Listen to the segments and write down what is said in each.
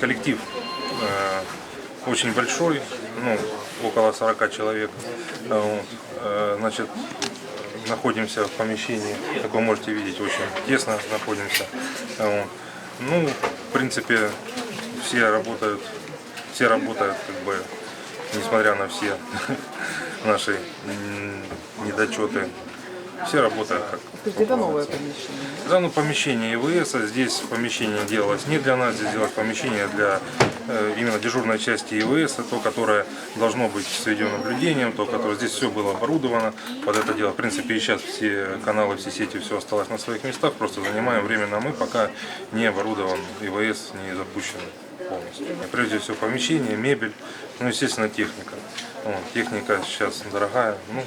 Коллектив э, очень большой, ну, около 40 человек. Вот. Э, Значит, находимся в помещении, как вы можете видеть, очень тесно находимся. Ну, в принципе, все работают, все работают, как бы, несмотря на все наши недочеты. Все работают как есть это новое помещение. да, ну помещение ИВС, а здесь помещение делалось не для нас, здесь делалось помещение для э, именно дежурной части ИВС, то, которое должно быть с видеонаблюдением, то, которое здесь все было оборудовано под это дело. В принципе, и сейчас все каналы, все сети, все осталось на своих местах, просто занимаем временно мы, пока не оборудован ИВС, не запущен полностью. Прежде всего помещение, мебель, ну, естественно, техника. Вот, техника сейчас дорогая, ну,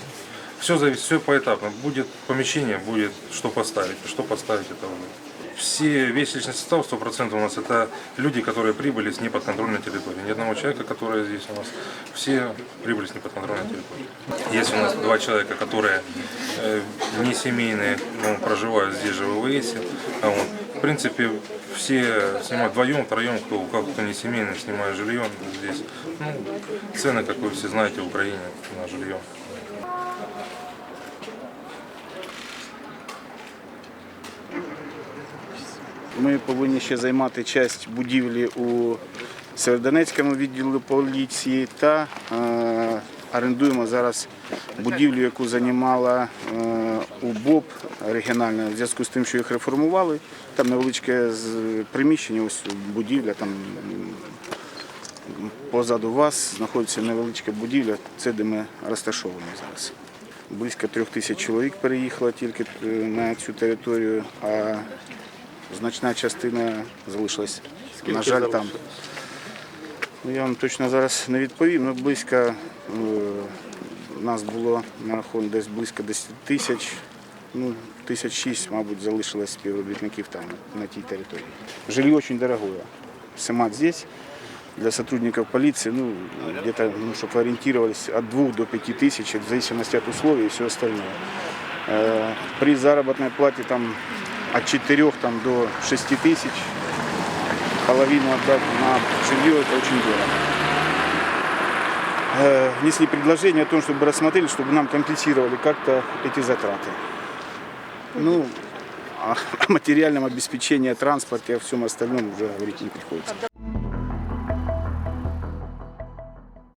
все зависит, все поэтапно. Будет помещение, будет что поставить. Что поставить это уже. Все, весь личный состав 100% у нас это люди, которые прибыли с неподконтрольной территории. Ни одного человека, который здесь у нас, все прибыли с неподконтрольной территории. Есть у нас два человека, которые э, не семейные, но проживают здесь же в ИВС. А вот, в принципе, все снимают вдвоем, втроем, кто, кого кто не семейный, снимает жилье здесь. Ну, цены, как вы все знаете, в Украине на жилье. Ми повинні ще займати часть будівлі у Северодонецькому відділі поліції та е, орендуємо зараз будівлю, яку займала е, УБОП оригінальна, в зв'язку з тим, що їх реформували. Там невеличке приміщення, ось будівля, там позаду вас знаходиться невеличка будівля, це де ми розташовані зараз. Близько трьох тисяч чоловік переїхало тільки е, на цю територію, а значна частина залишилась, на жаль, там. Ну, я вам точно зараз не відповім. Ну, близько е, нас було на рахунок десь близько 10 тисяч. Ну, тисяч шість, мабуть, залишилось співробітників там, на тій території. Жилье очень дорогое. Сама здесь для сотрудников полиции, ну, где-то, ну, чтобы ориентировались от 2 до 5 тысяч, в зависимости от условий и все остальное. Э, При заработной плате там от 4 там, до 6 тысяч, половину отдать на жилье, это очень дорого. Э, Внесли предложение о том, чтобы рассмотрели, чтобы нам компенсировали как-то эти затраты. Ну, о материальном обеспечении, о транспорте, о всем остальном уже говорить не приходится.